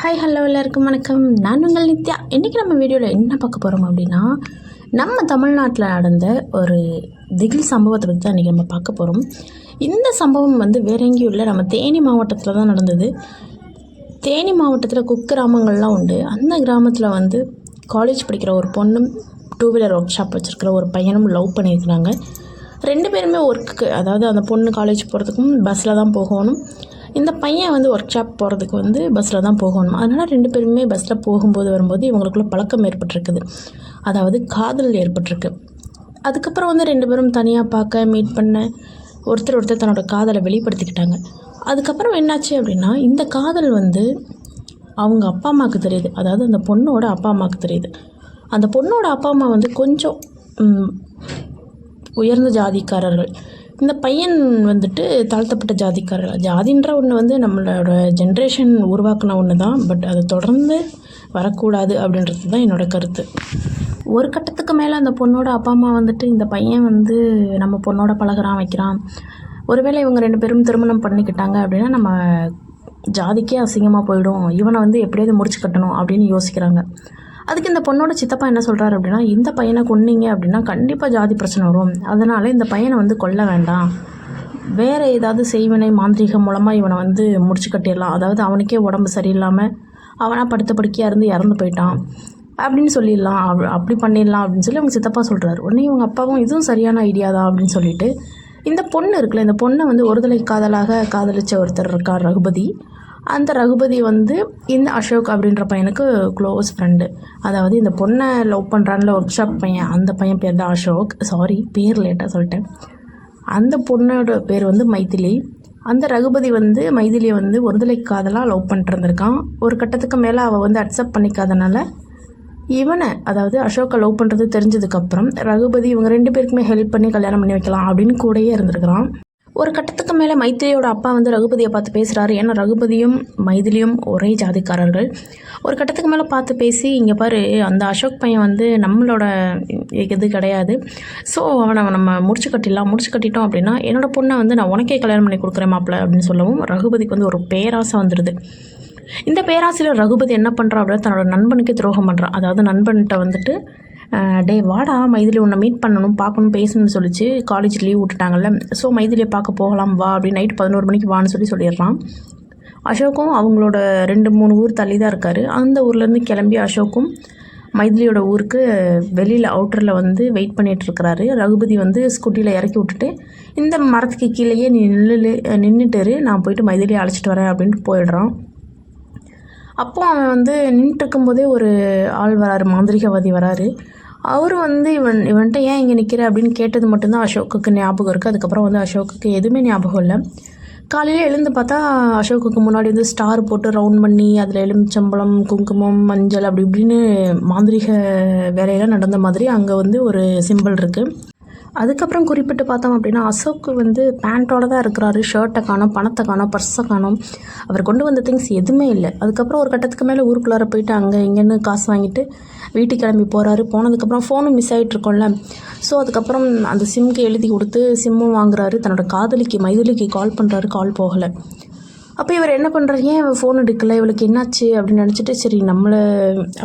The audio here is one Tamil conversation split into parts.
ஹாய் ஹலோ எல்லாருக்கும் வணக்கம். நான் உங்கள் நித்யா. இன்றைக்கி நம்ம வீடியோவில் என்ன பார்க்க போகிறோம் அப்படின்னா நம்ம தமிழ்நாட்டில் நடந்த ஒரு திகில் சம்பவத்தை பற்றி தான் இன்றைக்கி நம்ம பார்க்க போகிறோம் இந்த சம்பவம் வந்து வேற எங்கேயும் இல்லை. நம்ம தேனி மாவட்டத்தில் தான் நடந்தது. தேனி மாவட்டத்தில் குக்கிராமங்கள்லாம் உண்டு. அந்த கிராமத்தில் வந்து காலேஜ் படிக்கிற ஒரு பொண்ணும் டூ வீலர் ஒர்க் ஷாப் வச்சுருக்கிற ஒரு பையனும் லவ் பண்ணியிருக்கிறாங்க. ரெண்டு பேருமே ஒர்க்குக்கு அதாவது அந்த பொண்ணு காலேஜ் போகிறதுக்கும் பஸ்ஸில் தான் போகணும். இந்த பையன் வந்து ஒர்க் ஷாப் போகிறதுக்கு வந்து பஸ்ஸில் தான் போகணும்? அதனால் ரெண்டு பேருமே பஸ்ஸில் போகும்போது வரும்போது இவங்களுக்குள்ள பழக்கம் ஏற்பட்டிருக்குது. அதாவது காதல் ஏற்பட்டிருக்கு. அதுக்கப்புறம் வந்து ரெண்டு பேரும் தனியாக பார்க்க மீட் பண்ண ஒருத்தர் ஒருத்தர் தன்னோட காதலை வெளிப்படுத்திக்கிட்டாங்க. அதுக்கப்புறம் என்னாச்சு அப்படின்னா இந்த காதல் வந்து அவங்க அப்பா அம்மாவுக்கு தெரியுது. அதாவது அந்த பொண்ணோட அப்பா அம்மாவுக்கு தெரியுது. அந்த பொண்ணோட அப்பா அம்மா வந்து கொஞ்சம் உயர்ந்த ஜாதிக்காரர்கள். இந்த பையன் வந்துட்டு தாழ்த்தப்பட்ட ஜாதிக்காரர்கள் ஜாதின்ற ஒன்று வந்து நம்மளோட ஜென்ரேஷன் உருவாக்கின ஒன்று தான் பட் அது தொடர்ந்து வரக்கூடாது அப்படின்றது தான் என்னோட கருத்து. ஒரு கட்டத்துக்கு மேலே அந்த பொண்ணோட அப்பா அம்மா வந்துட்டு இந்த பையன் வந்து நம்ம பொண்ணோட பழகுறான் வைக்கிறான். ஒருவேளை இவங்க ரெண்டு பேரும் திருமணம் பண்ணிக்கிட்டாங்க அப்படின்னா நம்ம ஜாதிக்கே அசிங்கமாக போயிடும். இவனை வந்து எப்படியாவது முடிச்சு கட்டணும் அப்படின்னு யோசிக்கிறாங்க. அதுக்கு இந்த பொண்ணோட சித்தப்பா என்ன சொல்கிறாரு அப்படின்னா இந்த பையனை கொன்னீங்க அப்படின்னா கண்டிப்பாக ஜாதி பிரச்சனை வரும். அதனால் இந்த பையனை வந்து கொல்ல வேண்டாம். வேறு ஏதாவது செய்வினை மாந்திரீகம் மூலமாக இவனை வந்து முடிச்சு கட்டிடலாம். அதாவது அவனுக்கே உடம்பு சரியில்லாமல் அவனாக படுத்த படுக்கையாக இருந்து இறந்து போயிட்டான். அப்படின்னு சொல்லிடலாம். அப்படி பண்ணிடலாம் அப்படின்னு சொல்லி அவங்க சித்தப்பா சொல்கிறாரு உடனே இவங்க அப்பாவும் இதுவும் சரியான ஐடியா தான் அப்படின்னு சொல்லிட்டு இந்த பொண்ணு இருக்குல்ல இந்த பொண்ணை வந்து ஒருதலை காதலாக காதலிச்ச ஒருத்தர் இருக்கார் ரகுபதி. அந்த ரகுபதி வந்து இந்த அசோக் அப்படின்ற பையனுக்கு க்ளோஸ் ஃப்ரெண்டு அதாவது இந்த பொண்ணை லவ் பண்ணுறான்ல ஒர்க் ஷாப் பையன். அந்த பையன் பேர் தான் அசோக். சாரி பேர் லேட்டாக சொல்லிட்டேன். அந்த பொண்ணோட பேர் வந்து மைதிலி. அந்த ரகுபதி வந்து மைதிலியை வந்து ஒருதலை காதலாக லவ் பண்ணிட்டுருந்துருக்கான் ஒரு கட்டத்துக்கு மேலே அவள் வந்து அக்செப்ட் பண்ணிக்காதனால இவனை அதாவது அசோக்கை லவ் பண்ணுறது தெரிஞ்சதுக்கப்புறம் ரகுபதி இவங்க ரெண்டு பேருக்குமே ஹெல்ப் பண்ணி கல்யாணம் பண்ணி வைக்கலாம் அப்படின்னு கூடயே இருந்திருக்கிறான். ஒரு கட்டத்துக்கு மேலே மைத்திரியோட அப்பா வந்து ரகுபதியை பார்த்து பேசுகிறாரு ஏன்னா ரகுபதியும் மைதிலியும் ஒரே ஜாதிக்காரர்கள். ஒரு கட்டத்துக்கு மேலே பார்த்து பேசி இங்கே பாரு அந்த அசோக் பையன் வந்து நம்மளோட இது கிடையாது. ஸோ அவனை நம்ம முடிச்சு கட்டிடலாம் முடிச்சு கட்டிட்டோம் அப்படின்னா என்னோடய பொண்ணை வந்து நான் உனக்கே கல்யாணம் பண்ணி கொடுக்குறேன் மாப்பிள்ள அப்படின்னு சொல்லவும் ரகுபதிக்கு வந்து ஒரு பேராசை வந்துடுது இந்த பேராசிரியர் ரகுபதி என்ன பண்ணுறா அப்படின்னா தன்னோட நண்பனுக்கு துரோகம் பண்ணுறான் அதாவது நண்பன்கிட்ட வந்துட்டு டே டேய் வாடா மைதிலி உன்னை மீட் பண்ணணும் பார்க்கணும் பேசணும்னு சொல்லிச்சு. காலேஜ் லீவ் விட்டுட்டாங்கல்ல. ஸோ மைதிலியை பார்க்க போகலாம் வா அப்படின்னு நைட் பதினோரு மணிக்கு வான்னு சொல்லி சொல்லிடுறான். அசோக்கும் அவங்களோட ரெண்டு மூணு ஊர் தள்ளி தான் இருக்கார். அந்த ஊர்லேருந்து கிளம்பி அசோக்கும் மைதிலியோட ஊருக்கு வெளியில் அவுட்டரில் வந்து வெயிட் பண்ணிட்டு இருக்கிறாரு. ரகுபதி வந்து ஸ்கூட்டியில் இறக்கி விட்டுட்டு இந்த மரத்துக்கு கீழேயே நீ நில்லு நின்றுட்டு நான் போயிட்டு மைதிலியை அழைச்சிட்டு வரேன் அப்படின்ட்டு போயிடுறான். அப்போது அவன் வந்து நின்றுட்டு இருக்கும்போதே ஒரு ஆள் வராரு மாந்திரிகவாதி வராரு. அவர் வந்து இவன் இவன்கிட்ட ஏன் இங்கே நிற்கிற அப்படின்னு கேட்டது மட்டும்தான் அசோக்குக்கு ஞாபகம் இருக்குது அதுக்கப்புறம் வந்து அசோக்குக்கு எதுவுமே ஞாபகம் இல்லை. காலையில் எழுந்து பார்த்தா அசோக்குக்கு முன்னாடி வந்து ஸ்டார் போட்டு ரவுண்ட் பண்ணி அதில் எலுமிச்சம்பழம் குங்குமம் மஞ்சள் அப்படி இப்படின்னு மாந்திரிக வேலையெல்லாம் நடந்த மாதிரி அங்கே வந்து ஒரு சிம்பிள் இருக்குது அதுக்கப்புறம் குறிப்பிட்டு பார்த்தோம் அப்படின்னா அசோக் வந்து பேண்ட்டோட தான் இருக்கிறாரு ஷர்ட்டை காணோம் பணத்தை காணோம் பர்ஸை காணோம். அவர் கொண்டு வந்த திங்ஸ் எதுவுமே இல்லை. அதுக்கப்புறம் ஒரு கட்டத்துக்கு மேலே ஊருக்குள்ளார போயிட்டு அங்கே இங்கேன்னு காசு வாங்கிட்டு வீட்டுக்கு கிளம்பி போகிறாரு போனதுக்கப்புறம் ஃபோனும் மிஸ் ஆகிட்டுருக்கோம்ல ஸோ அதுக்கப்புறம் அந்த சிம்க்கு எழுதி கொடுத்து சிம்மும் வாங்குறாரு. தன்னோட காதலிக்கு மைதிலிக்கு கால் பண்ணுறாரு கால் போகலை. அப்போ இவர் என்ன பண்ணுறாரு ஏன் இவன் ஃபோன் எடுக்கலை? இவளுக்கு என்னாச்சு? அப்படின்னு நினச்சிட்டு சரி நம்மளை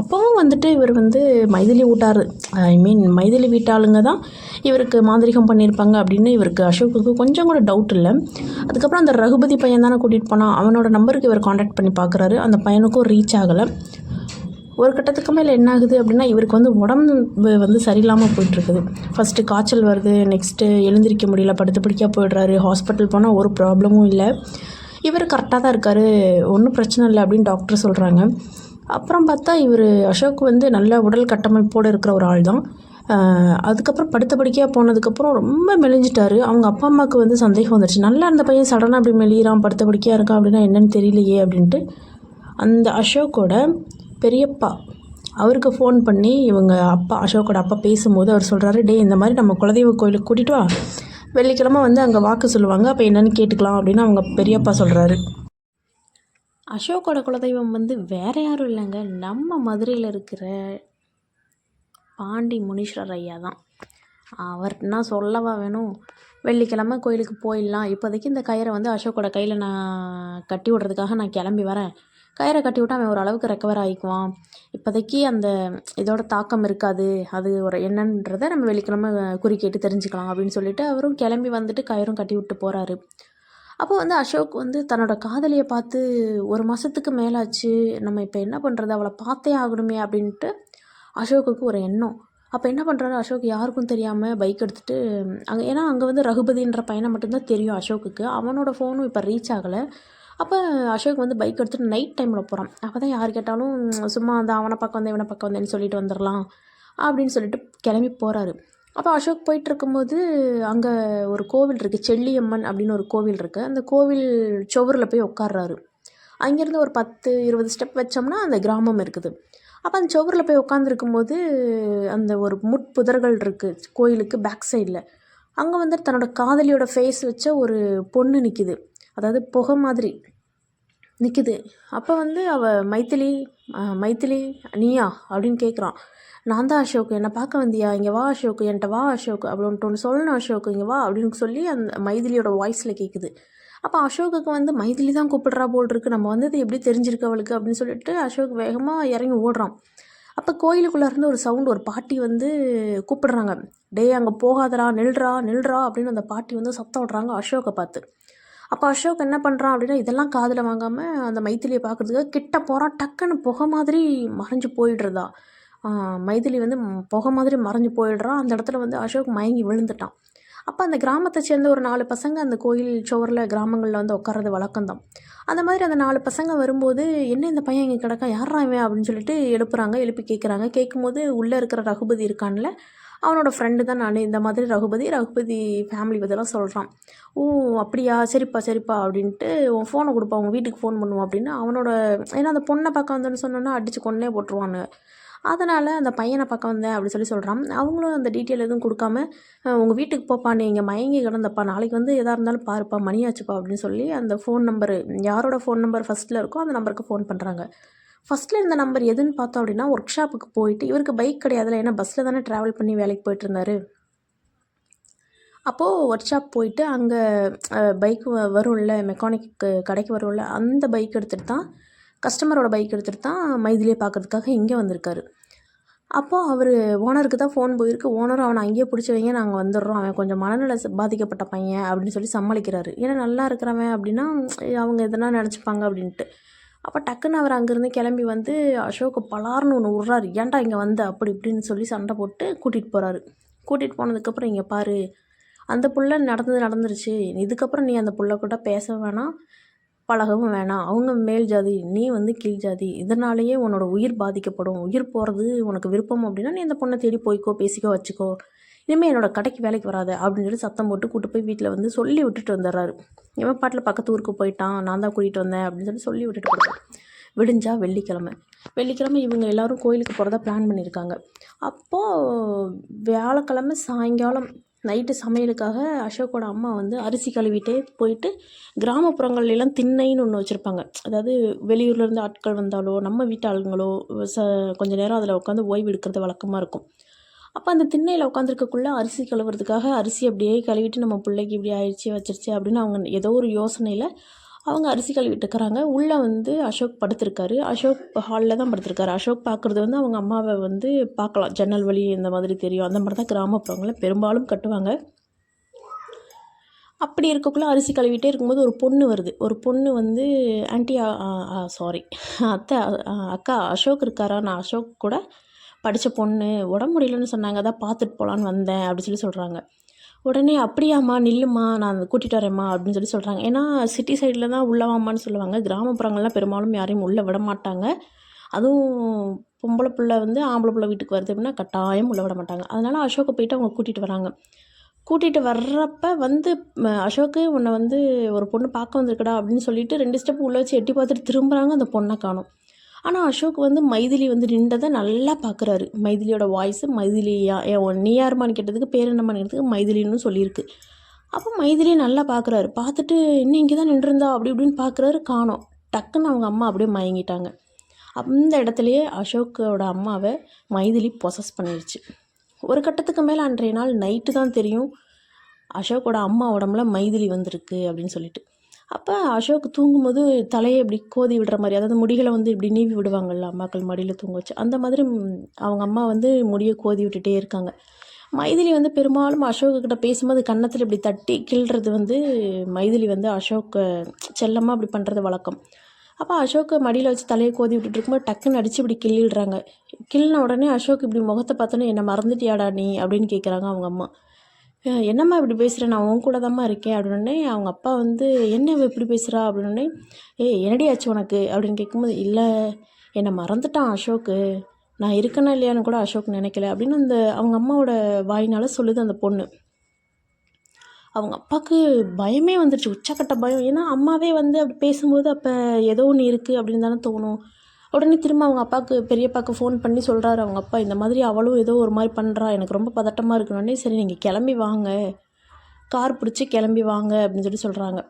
அப்போவும் வந்துட்டு இவர் வந்து மைதிலி விட்டாரு. ஐ மீன் மைதிலி வீட்டாளுங்க தான் இவருக்கு மாந்திரிகம் பண்ணியிருப்பாங்க அப்படின்னு இவருக்கு அசோக்குக்கு கொஞ்சம் கூட டவுட் இல்லை. அதுக்கப்புறம் அந்த ரகுபதி பையன் தானே கூட்டிகிட்டு போனான். அவனோட நம்பருக்கு இவர் காண்டாக்ட் பண்ணி பார்க்குறாரு அந்த பையனுக்கும் ரீச் ஆகலை. ஒரு கட்டத்துக்கு மேலே என்ன ஆகுது அப்படின்னா இவருக்கு வந்து உடம்பு வந்து சரியில்லாமல் போயிட்டுருக்குது. ஃபஸ்ட்டு காய்ச்சல் வருது நெக்ஸ்ட்டு எழுந்திரிக்க முடியல படுத்து படிக்க போயிடுறாரு ஹாஸ்பிட்டல் போனால் ஒரு ப்ராப்ளமும் இல்லை. இவர் கரெக்டாக தான் இருக்கார் ஒன்றும் பிரச்சனை இல்லை அப்படின்னு டாக்டர் சொல்கிறாங்க அப்புறம் பார்த்தா இவர் அசோக் வந்து நல்ல உடல் கட்டமைப்போடு இருக்கிற ஒரு ஆள் தான். அதுக்கப்புறம் படுத்த படிக்கையாக போனதுக்கப்புறம் ரொம்ப மெலிஞ்சிட்டாரு. அவங்க அப்பா அம்மாவுக்கு வந்து சந்தேகம் வந்துடுச்சு நல்லா அந்த பையன் சடனாக அப்படி மெலியிறான் படுத்த படிக்கையாக இருக்கான் அப்படின்னா என்னன்னு தெரியலையே அப்படின்ட்டு அந்த அசோக்கோட பெரியப்பா அவருக்கு ஃபோன் பண்ணி இவங்க அப்பா அசோக்கோட அப்பா பேசும்போது அவர் சொல்கிறாரு டே இந்த மாதிரி நம்ம குலதெய்வ கோயிலுக்கு கூட்டிகிட்டு வா. வெள்ளிக்கிழமை வந்து அங்கே வாக்கு சொல்லுவாங்க. அப்போ என்னன்னு கேட்டுக்கலாம் அப்படின்னு அவங்க பெரியப்பா சொல்கிறாரு அசோக்கோட குலதெய்வம் வந்து வேற யாரும் இல்லைங்க. நம்ம மதுரையில் இருக்கிற பாண்டி முனீஸ்வரர் ஐயா தான். அவர்னா சொல்லவா வேணும்? வெள்ளிக்கிழமை கோயிலுக்கு போயிடலாம். இப்போதைக்கு இந்த கயிறை வந்து அசோக்கோட கையில் நான் கட்டி விடுறதுக்காக நான் கிளம்பி வரேன். கயிறை கட்டி விட்டு அவன் ஓரளவுக்கு ரெக்கவர் ஆகிக்குவான் இப்போதைக்கு அந்த இதோட தாக்கம் இருக்காது. அது ஒரு என்னன்றதை நம்ம வெள்ளிக்கிழமை குறிக்கேட்டு தெரிஞ்சுக்கலாம் அப்படின்னு சொல்லிட்டு அவரும் கிளம்பி வந்துட்டு கயிறும் கட்டி விட்டு போகிறாரு அப்போ வந்து அசோக் வந்து தன்னோட காதலியை பார்த்து ஒரு மாதத்துக்கு மேலாச்சு. நம்ம இப்போ என்ன பண்ணுறது அவளை பார்த்தே ஆகணுமே அப்படின்ட்டு அசோக்குக்கு ஒரு எண்ணம். அப்போ என்ன பண்ணுறாரு அசோக் யாருக்கும் தெரியாமல் பைக் எடுத்துகிட்டு அங்கே ஏன்னா அங்கே வந்து ரகுபதின்ற பையனை மட்டும்தான் தெரியும் அசோக்குக்கு. அவனோட ஃபோனும் இப்போ ரீச் ஆகலை. அப்போ அசோக் வந்து பைக் எடுத்துகிட்டு நைட் டைமில் போகிறான் அப்போ தான் யார் கேட்டாலும் சும்மா அந்த அவனை பக்கம் வந்தேன் இவனை பக்கம் வந்தேன்னு சொல்லிட்டு வந்துடலாம் அப்படின்னு சொல்லிட்டு கிளம்பி போகிறாரு அப்போ அசோக் போயிட்டு இருக்கும்போது அங்கே ஒரு கோவில் இருக்குது செல்லியம்மன் அப்படின்னு ஒரு கோவில் இருக்குது அந்த கோவில் சுவரில் போய் உட்காடுறாரு அங்கேருந்து ஒரு பத்து இருபது ஸ்டெப் வச்சோம்னா அந்த கிராமம் இருக்குது. அப்போ அந்த சுவரில் போய் உட்காந்துருக்கும் போது அந்த ஒரு முட்புதர்கள் இருக்குது கோயிலுக்கு பேக் சைடில் அங்கே வந்து தன்னோட காதலியோட ஃபேஸ் வச்ச ஒரு பொண்ணு நிற்கிது அதாவது புகை மாதிரி நிற்குது அப்போ வந்து அவள் மைத்திலி மைதிலி மைத்திலி நீயா? அப்படின்னு கேட்குறான் நான் தான் அசோக். என்னை பார்க்க வந்தியா? இங்கே வா அசோக். என்கிட்ட வா அசோக். அப்படின்ட்டு ஒன்று சொல்லணும் அசோக். இங்கே வா. அப்படின்னு சொல்லி அந்த மைதிலியோட வாய்ஸில் கேட்குது அப்போ அசோக்குக்கு வந்து மைதிலி தான் கூப்பிடுறா போல் இருக்கு நம்ம இது எப்படி தெரிஞ்சிருக்கு அவளுக்கு? அப்படின்னு சொல்லிட்டு அசோக் வேகமாக இறங்கி ஓடுறான். அப்போ கோயிலுக்குள்ளே இருந்து ஒரு சவுண்ட் ஒரு பாட்டி வந்து கூப்பிடுறாங்க. டேய் அங்கே போகாதடா. நில்றா. நில்றா. அப்படின்னு அந்த பாட்டி வந்து சத்தம் விடுறாங்க அசோக்கை பார்த்து. அப்போ அசோக் என்ன பண்ணுறான் அப்படின்னா இதெல்லாம் காதில் வாங்காமல் அந்த மைத்திலியை பார்க்குறதுக்காக கிட்ட போகிறான் டக்குன்னு புகை மாதிரி மறைஞ்சு போயிடுறதா. மைதிலி வந்து புகை மாதிரி மறைஞ்சு போயிடுறான் அந்த இடத்துல வந்து அசோக் மயங்கி விழுந்துட்டான். அப்போ அந்த கிராமத்தை சேர்ந்த ஒரு நாலு பசங்க அந்த கோயில் சுவரில் கிராமங்களில் வந்து உட்கார்றது வழக்கம்தான். அந்த மாதிரி அந்த நாலு பசங்க வரும்போது என்ன இந்த பையன் இங்கே கிடக்கா யாரா இவன்? அப்படின்னு சொல்லிட்டு எழுப்புறாங்க எழுப்பி கேட்குறாங்க கேட்கும்போது உள்ளே இருக்கிற ரகுபதி இருக்கான்ல அவனோட ஃப்ரெண்டு தான் நான். இந்த மாதிரி ரகுபதி ரகுபதி ஃபேமிலி பற்றிலாம் சொல்கிறான் ஓ அப்படியா? சரிப்பா சரிப்பா அப்படின்ட்டு உன் ஃபோனை கொடுப்பா. உங்கள் வீட்டுக்கு ஃபோன் பண்ணுவோம் அப்படின்னு அவனோட ஏன்னா அந்த பொண்ணை பார்க்க வந்தேன்னு சொன்னோன்னா அடித்து கொன்னே போட்டுருவானு அதனால் அந்த பையனை பக்கம் வந்தேன் அப்படி சொல்லி சொல்கிறான் அவங்களும் அந்த டீட்டெயில் எதுவும் கொடுக்காம உங்கள் வீட்டுக்கு போப்பா. நீ இங்கே மயங்கி கிடந்தப்பா. நாளைக்கு வந்து எதாக இருந்தாலும் பாருப்பா. மணியாச்சுப்பா அப்படின்னு சொல்லி அந்த ஃபோன் நம்பரு யாரோட ஃபோன் நம்பர் ஃபஸ்ட்டில் இருக்கோ அந்த நம்பருக்கு ஃபோன் பண்ணுறாங்க ஃபஸ்ட்டில் இருந்த நம்பர் எதுன்னு பார்த்தோம் அப்படின்னா ஒர்க் ஷாப்புக்கு போயிட்டு இவருக்கு பைக் கிடையாதுல ஏன்னா பஸ்ஸில் தானே ட்ராவல் பண்ணி வேலைக்கு போயிட்டுருந்தாரு. அப்போது ஒர்க் ஷாப் போயிட்டு அங்கே பைக் வரும்ல மெக்கானிக் கடைக்கு வரும்ல அந்த பைக் எடுத்துகிட்டு தான் கஸ்டமரோட பைக் எடுத்துகிட்டு தான் மைதிலியை பார்க்கறதுக்காக இங்கே வந்திருக்காரு. அப்போது அவர் ஓனருக்கு தான் ஃபோன் போயிருக்கு. ஓனரும் அவனை அங்கேயே பிடிச்சி வைங்க நாங்கள் வந்துடுறோம். அவன் கொஞ்சம் மனநல ச- பாதிக்கப்பட்ட பையன் அப்படின்னு சொல்லி சமாளிக்கிறாரு. ஏன்னா நல்லா இருக்கிறவன் அப்படின்னா அவங்க எதனா நினச்சிப்பாங்க அப்படின்ட்டு. அப்போ டக்குன்னு அவர் அங்கேருந்து கிளம்பி வந்து அசோக் பலார்னு ஒன்று விட்றாரு. ஏன்டா இங்கே வந்த? அப்படி இப்படின்னு சொல்லி சண்டை போட்டு கூட்டிகிட்டு போகிறாரு கூட்டிகிட்டு போனதுக்கப்புறம் இங்கே பாரு அந்த புள்ள நடந்தது நடந்துருச்சு. இதுக்கப்புறம் நீ அந்த புள்ள கூட பேச வேணாம் பழகவும் வேணாம். அவங்க மேல் ஜாதி நீ வந்து கீழ் ஜாதி. இதனாலேயே உன்னோட உயிர் பாதிக்கப்படும். உயிர் போகிறது உனக்கு விருப்பம் அப்படின்னா நீ அந்த பொண்ணை தேடி போய்க்கோ பேசிக்கோ வச்சுக்கோ. இனிமேல் என்னோட கடைக்கு வேலைக்கு வராத அப்படின்னு சொல்லி சத்தம் போட்டு கூட்டு போய் வீட்டில் வந்து சொல்லி விட்டுட்டு வந்துடுறாரு. இவன் பாட்டில் பக்கத்து ஊருக்கு போயிட்டான் நான் தான் கூட்டிகிட்டு வந்தேன் அப்படின்னு சொல்லி சொல்லி விட்டுட்டு போகிறான் விடிஞ்சா வெள்ளிக்கிழமை. வெள்ளிக்கிழமை இவங்க எல்லாரும் கோயிலுக்கு போகிறதா பிளான் பண்ணியிருக்காங்க. அப்போது வியாழக்கிழமை சாயங்காலம் நைட்டு சமையலுக்காக அசோக்கோட அம்மா வந்து அரிசி கழுவிட்டே போயிட்டு கிராமப்புறங்கள்லாம் திண்ணைன்னு ஒன்று வச்சுருப்பாங்க. அதாவது வெளியூர்லேருந்து ஆட்கள் வந்தாலோ நம்ம வீட்டு ஆளுங்களோ ச கொஞ்ச நேரம் அதில் உட்காந்து ஓய்வு எடுக்கிறது வழக்கமாக இருக்கும். அப்போ அந்த திண்ணையில் உட்காந்துருக்கக்குள்ளே அரிசி கழுவுறதுக்காக அரிசி அப்படியே கழுவிட்டு நம்ம பிள்ளைக்கு இப்படி ஆயிடுச்சு வச்சிருச்சு அப்படின்னு அவங்க ஏதோ ஒரு யோசனையில் அவங்க அரிசி கழுவிட்டு இருக்கிறாங்க. உள்ளே வந்து அசோக் படுத்திருக்காரு. அசோக் ஹாலில் தான் படுத்திருக்காரு. அசோக் பார்க்குறது வந்து அவங்க அம்மாவை வந்து பார்க்கலாம் ஜன்னல் வழி இந்த மாதிரி தெரியும். அந்த மாதிரி தான் கிராமப்புறங்களில் பெரும்பாலும் கட்டுவாங்க. அப்படி இருக்கக்குள்ளே அரிசி கழுவிட்டே இருக்கும்போது ஒரு பொண்ணு வருது. ஒரு பொண்ணு வந்து ஆன்ட்டி சாரி அத்தை அக்கா அசோக் இருக்காரா? நான் அசோக் கூட படித்த பொண்ணு உடம்பு முடியலன்னு சொன்னாங்க அதான் பார்த்துட்டு போகலான்னு வந்தேன் அப்படின்னு சொல்லி சொல்கிறாங்க உடனே அப்படியாம்மா நில்லுமா நான் கூட்டிகிட்டு வரேம்மா அப்படின்னு சொல்லி சொல்கிறாங்க ஏன்னா சிட்டி சைடில் தான் உள்ளவாமான்னு சொல்லுவாங்க. கிராமப்புறங்கள்லாம் பெரும்பாலும் யாரையும் உள்ளே விட மாட்டாங்க. அதுவும் பொம்பளை பிள்ளை வந்து ஆம்பளை பிள்ளை வீட்டுக்கு வருது அப்படின்னா கட்டாயம் உள்ள விட மாட்டாங்க. அதனால் அசோக்கை போயிட்டு அவங்க கூட்டிகிட்டு வராங்க. கூட்டிகிட்டு வர்றப்ப வந்து அசோக்கு உன்னை வந்து ஒரு பொண்ணு பார்க்க வந்திருக்கடா அப்படின்னு சொல்லிட்டு ரெண்டு ஸ்டெப் உள்ளே வச்சு எட்டி பார்த்துட்டு திரும்புகிறாங்க அந்த பொண்ணை காணும். ஆனால் அசோக் வந்து மைதிலி வந்து நின்றதை நல்லா பார்க்குறாரு மைதிலியோட வாய்ஸு மைதிலியா ஏ, உன் நீ யாருமான்னு கேட்டதுக்கு பேர் என்னம்மான்னு கேட்டதுக்கு மைதிலின்னு சொல்லியிருக்கு. அப்போ மைதிலியை நல்லா பார்க்குறாரு பார்த்துட்டு இன்னும் இங்கே தான் நின்றுருந்தா? அப்படி இப்படின்னு பார்க்குறாரு காணோம். டக்குன்னு அவங்க அம்மா அப்படியே மயங்கிட்டாங்க. அந்த இடத்துலையே அசோக்கோட அம்மாவை மைதிலி பொசஸ் பண்ணிடுச்சு. ஒரு கட்டத்துக்கு மேலே அன்றைய நாள் நைட்டு தான் தெரியும். அசோக்கோட அம்மா உடம்புல மைதிலி வந்திருக்கு அப்படின்னு சொல்லிட்டு. அப்போ அசோக் தூங்கும்போது தலையை இப்படி கோதி விடுற மாதிரி அதாவது முடிகளை வந்து இப்படி நீவி விடுவாங்கள்ல அம்மாக்கள் மடியில் தூங்க வச்சு அந்த மாதிரி அவங்க அம்மா வந்து முடியை கோதி விட்டுட்டே இருக்காங்க. மைதிலி வந்து பெரும்பாலும் அசோக்கிட்ட பேசும்போது கன்னத்தில் இப்படி தட்டி கிள்றது வந்து மைதிலி வந்து அசோக்கை செல்லமாக அப்படி பண்ணுறது வழக்கம். அப்போ அசோக்கை மடியில் வச்சு தலையை கோதி விட்டுட்டு இருக்கும்போது டக்குன்னு அடித்து இப்படி கிள்ளிடுறாங்க. கிள்ளின உடனே அசோக் இப்படி முகத்தை பார்த்தோன்னே என்னை மறந்துட்டியாடா நீ? அப்படின்னு கேட்குறாங்க அவங்க அம்மா. என்னம்மா இப்படி பேசுகிற நான் உன் கூட தாம்மா இருக்கேன். அப்படின்னே அவங்க அப்பா வந்து என்ன இவ இப்படி பேசுகிறா அப்படின்னே ஏய் என்னடி ஆச்சு உனக்கு? அப்படின்னு கேட்கும்போது இல்லை என்னை மறந்துட்டான் அசோக்கு. நான் இருக்கேனா இல்லையான்னு கூட அசோக் நினைக்கல. அப்படின்னு அந்த அவங்க அம்மாவோட வாயினால் சொல்லுது அந்த பொண்ணு. அவங்க அப்பாவுக்கு பயமே வந்துடுச்சு உச்சக்கட்ட பயம். ஏன்னா அம்மாவே வந்து அப்படி பேசும்போது அப்போ ஏதோ ஒன்று இருக்குது அப்படின்னு தானே தோணும். உடனே திரும்ப அவங்க அப்பாவுக்கு பெரியப்பாவுக்கு ஃபோன் பண்ணி சொல்கிறாரு அவங்க அப்பா இந்த மாதிரி அவளும் ஏதோ ஒரு மாதிரி பண்ணுறா எனக்கு ரொம்ப பதட்டமாக இருக்கணுன்னே சரி நீங்கள் கிளம்பி வாங்க. கார் பிடிச்சி கிளம்பி வாங்க அப்படின்னு சொல்லி சொல்கிறாங்க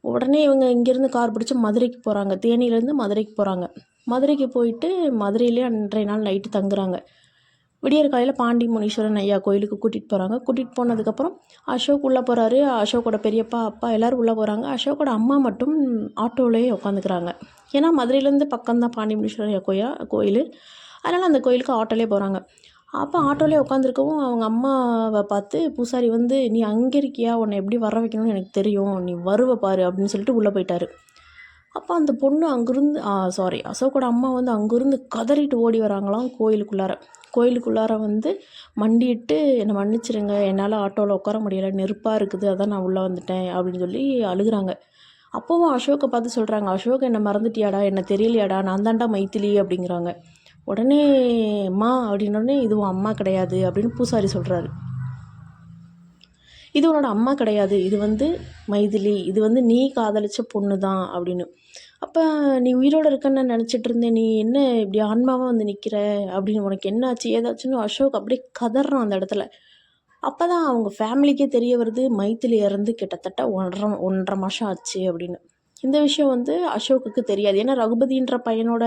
உடனே இவங்க இங்கேருந்து கார் பிடிச்சி மதுரைக்கு போகிறாங்க தேனியிலேருந்து மதுரைக்கு போகிறாங்க மதுரைக்கு போயிட்டு மதுரையிலே அன்றைய நாள் நைட்டு தங்குறாங்க. விடியற் காலையில் பாண்டி முனீஸ்வரன் ஐயா கோயிலுக்கு கூட்டிகிட்டு போகிறாங்க கூட்டிகிட்டு போனதுக்கப்புறம் அசோக் உள்ளே போகிறாரு அசோக்கோட பெரியப்பா அப்பா எல்லோரும் உள்ளே போகிறாங்க அசோக்கோட அம்மா மட்டும் ஆட்டோவிலேயே உட்காந்துக்கிறாங்க ஏன்னா மதுரையிலேருந்து பக்கம்தான் பாண்டி முனீஸ்வரன் ஐயா கோயா கோயில். அதனால் அந்த கோயிலுக்கு ஆட்டோலே போகிறாங்க அப்போ ஆட்டோலேயே உட்காந்துருக்கவும் அவங்க அம்மாவை பார்த்து பூசாரி வந்து நீ அங்கே இருக்கியா? உன்னை எப்படி வர வைக்கணும்னு எனக்கு தெரியும். நீ வருவ பாரு அப்படின்னு சொல்லிட்டு உள்ளே போயிட்டாரு. அப்போ அந்த பொண்ணு அங்கேருந்து சாரி அசோக்கோட அம்மா வந்து அங்கேருந்து கதறிட்டு ஓடி வராங்களாம் கோயிலுக்குள்ளார. கோயிலுக்குள்ளார வந்து மண்டிட்டு என்னை மன்னிச்சிடுங்க என்னால் ஆட்டோவில் உட்கார முடியல நெருப்பாக இருக்குது அதான் நான் உள்ளே வந்துட்டேன் அப்படின்னு சொல்லி அழுகுறாங்க. அப்போவும் அசோக்கை பார்த்து சொல்கிறாங்க அசோக் என்னை மறந்துட்டியாடா என்ன தெரியலையாடா நான் தான்டா மைத்திலி அப்படிங்கிறாங்க. உடனே அம்மா அப்படின்னோடனே இதுவும் அம்மா கிடையாது அப்படின்னு பூசாரி சொல்கிறாரு இது உன்னோட அம்மா கிடையாது. இது வந்து மைதிலி. இது வந்து நீ காதலிச்ச பொண்ணு தான் அப்படின்னு. அப்போ நீ உயிரோடு இருக்கன்னு நினச்சிட்டு இருந்தேன். நீ என்ன இப்படி ஆன்மாவாக வந்து நிற்கிற அப்படின்னு உனக்கு என்னாச்சு ஏதாச்சுன்னு அசோக் அப்படியே கதறான் அந்த இடத்துல. அப்போ தான் அவங்க ஃபேமிலிக்கே தெரிய வருது மைத்திலி இறந்து கிட்டத்தட்ட ஒன்றரை ஒன்றரை மாதம் ஆச்சு அப்படின்னு. இந்த விஷயம் வந்து அசோக்குக்கு தெரியாது. ஏன்னா ரகுபதின்ற பையனோட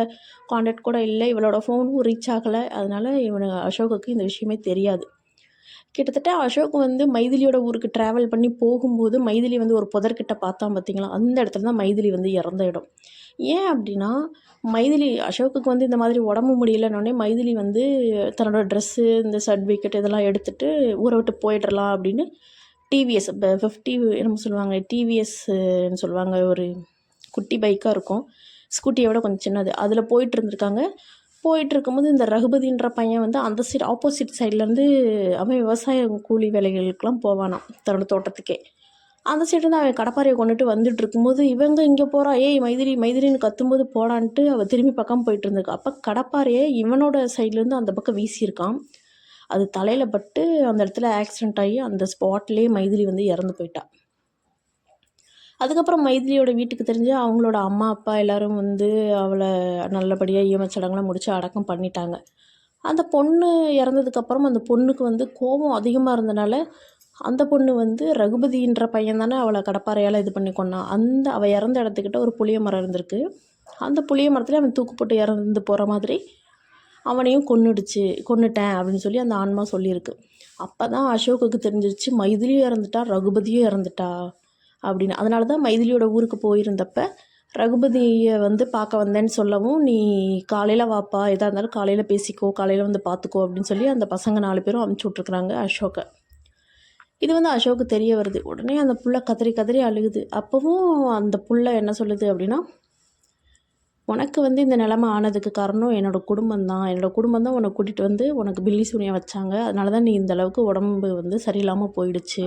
காண்டாக்ட் கூட இல்லை. இவளோட ஃபோனும் ரீச் ஆகலை. அதனால இவனுக்கு அசோக்குக்கு இந்த விஷயமே தெரியாது. கிட்டத்தட்ட அசோக் வந்து மைதிலியோட ஊருக்கு ட்ராவல் பண்ணி போகும்போது மைதிலி வந்து ஒரு புதர்கிட்ட பார்த்தான் பார்த்தீங்களா? அந்த இடத்துல தான் மைதிலி வந்து இறந்த இடம். ஏன் அப்படின்னா மைதிலி அசோக்குக்கு வந்து இந்த மாதிரி உடம்பு முடியலன்னொடனே மைதிலி வந்து தன்னோட ட்ரெஸ்ஸு இந்த சர்டிஃபிகேட் இதெல்லாம் எடுத்துகிட்டு ஊரை விட்டு போயிடலாம் அப்படின்னு டிவிஎஸ் இப்போ ஃபிஃப்டி என்ன சொல்லுவாங்க டிவிஎஸ்ன்னு சொல்லுவாங்க ஒரு குட்டி பைக்காக இருக்கும். ஸ்கூட்டியை விட கொஞ்சம் சின்னது. அதில் போயிட்டு இருந்திருக்காங்க. போயிட்டு இருக்கும்போது இந்த ரகுபதின்ற பையன் வந்து அந்த சைடு ஆப்போசிட் சைட்லேருந்து அவன் விவசாய கூலி வேலைகளுக்கெலாம் போவானாம் தன்னோட தோட்டத்துக்கே. அந்த சைடு அவன் கடப்பாறையை கொண்டுட்டு வந்துட்டு இருக்கும்போது இவங்க இங்கே போகிறா ஏய் மைதிரி மைதிரின்னு கத்தும்போது போடான்ட்டு அவள் திரும்பி பக்கம் போயிட்டு இருந்திருக்கா அப்போ கடப்பாறையை இவனோட சைட்லேருந்து அந்த பக்கம் வீசியிருக்கான். அது தலையில் பட்டு அந்த இடத்துல ஆக்சிடென்ட் ஆகி அந்த ஸ்பாட்லேயே மைதிரி வந்து இறந்து போயிட்டாள் அதுக்கப்புறம் மைதிலியோட வீட்டுக்கு தெரிஞ்சு அவங்களோட அம்மா அப்பா எல்லாரும் வந்து அவளை நல்லபடியாக ஈமச்சடங்கெல்லாம் முடித்து அடக்கம் பண்ணிட்டாங்க. அந்த பொண்ணு இறந்ததுக்கப்புறம் அந்த பொண்ணுக்கு வந்து கோபம் அதிகமாக இருந்தனால அந்த பொண்ணு வந்து ரகுபதின்ற பையன் தானே அவளை கடப்பாறையால் இது பண்ணி கொண்டான் அந்த அவள் இறந்த இடத்துக்கிட்ட ஒரு புளிய மரம் இருந்திருக்கு. அந்த புளிய மரத்தில் அவன் தூக்கு போட்டு இறந்து போகிற மாதிரி அவனையும் கொன்னுடுச்சு கொன்னுட்டேன் அப்படின்னு சொல்லி அந்த ஆன்மா சொல்லியிருக்கு. அப்போ தான் அசோக்குக்கு தெரிஞ்சிருச்சு மைதிலியும் இறந்துட்டா ரகுபதியும் இறந்துட்டா. அப்படின்னு. அதனால தான் மைதிலியோட ஊருக்கு போயிருந்தப்ப ரகுபதியை வந்து பார்க்க வந்தேன்னு சொல்லவும் நீ காலையில் வாப்பா. எதாக இருந்தாலும் காலையில் பேசிக்கோ காலையில் வந்து பார்த்துக்கோ அப்படின்னு சொல்லி அந்த பசங்க நாலு பேரும் அமுச்சு விட்ருக்குறாங்க அசோக்கை. இது வந்து அசோக்கு தெரிய வருது. உடனே அந்த புள்ள கதறி கதறி அழுகுது. அப்போவும் அந்த புள்ள என்ன சொல்லுது அப்படின்னா உனக்கு வந்து இந்த நிலமை ஆனதுக்கு காரணம் என்னோடய குடும்பம் தான். என்னோடய குடும்பம் தான் உன்னை கூட்டிகிட்டு வந்து உனக்கு பில்லி சூனியை வச்சாங்க. அதனால தான் நீ இந்த அளவுக்கு உடம்பு வந்து சரியில்லாமல் போயிடுச்சு.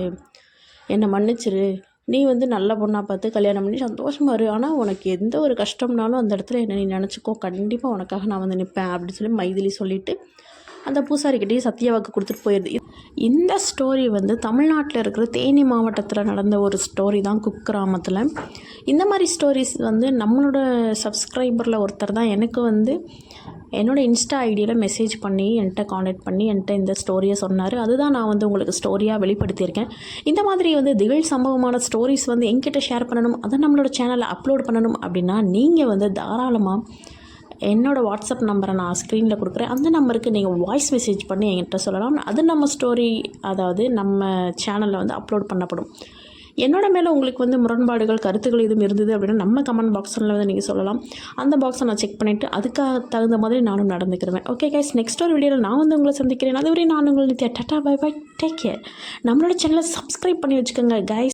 என்னை மன்னிச்சிரு. நீ வந்து நல்ல பொண்ணாக பார்த்து கல்யாணம் பண்ணி சந்தோஷமாக இரு. ஆனால் உனக்கு எந்த ஒரு கஷ்டம்னாலும் அந்த இடத்துல என்ன நீ நினச்சிக்கோ. கண்டிப்பாக உனக்காக நான் வந்து நிற்பேன் அப்படின்னு சொல்லி மைதிலி சொல்லிவிட்டு அந்த பூசாரிக்கிட்டேயே சத்திய வாக்கு கொடுத்துட்டு போயிடுது இந்த ஸ்டோரி வந்து தமிழ்நாட்டில் இருக்கிற தேனி மாவட்டத்தில் நடந்த ஒரு ஸ்டோரி தான் குக் கிராமத்தில். இந்த மாதிரி ஸ்டோரிஸ் வந்து நம்மளோட சப்ஸ்கிரைபரில் ஒருத்தர் தான். எனக்கு வந்து என்னோட இன்ஸ்டா ஐடியில் மெசேஜ் பண்ணி என்கிட்ட காண்டாக்ட் பண்ணி என்கிட்ட இந்த ஸ்டோரியை சொன்னார். அதுதான் நான் வந்து உங்களுக்கு ஸ்டோரியாக வெளிப்படுத்தியிருக்கேன். இந்த மாதிரி வந்து திகில் சம்பவமான ஸ்டோரிஸ் வந்து எங்கிட்ட ஷேர் பண்ணணும் அதை நம்மளோட சேனலில் அப்லோட் பண்ணணும் அப்படின்னா நீங்கள் வந்து தாராளமாக என்னோடய வாட்ஸ்அப் நம்பரை நான் ஸ்க்ரீனில் கொடுக்குறேன். அந்த நம்பருக்கு நீங்கள் வாய்ஸ் மெசேஜ் பண்ணி என்கிட்ட சொல்லலாம். அது நம்ம ஸ்டோரி அதாவது நம்ம சேனலில் வந்து அப்லோட் பண்ணப்படும். என்னோட மேலே உங்களுக்கு வந்து முரண்பாடுகள் கருத்துக்கள் எதுவும் இருந்தது அப்படின்னா நம்ம கமெண்ட் பாக்ஸில் வந்து நீங்கள் சொல்லலாம். அந்த பாக்ஸை நான் செக் பண்ணிவிட்டு அதுக்காக தகுந்த மாதிரி நானும் நடந்துக்கிறேன் ஓகே கைஸ் நெக்ஸ்ட் ஒரு வீடியோவில் நான் வந்து உங்களை சந்திக்கிறேன். அதுவரை நான் உங்களை Nithya. Tata bye bye take care நம்மளோட சேனலை சப்ஸ்கிரைப் பண்ணி வச்சுக்கோங்க கைஸ்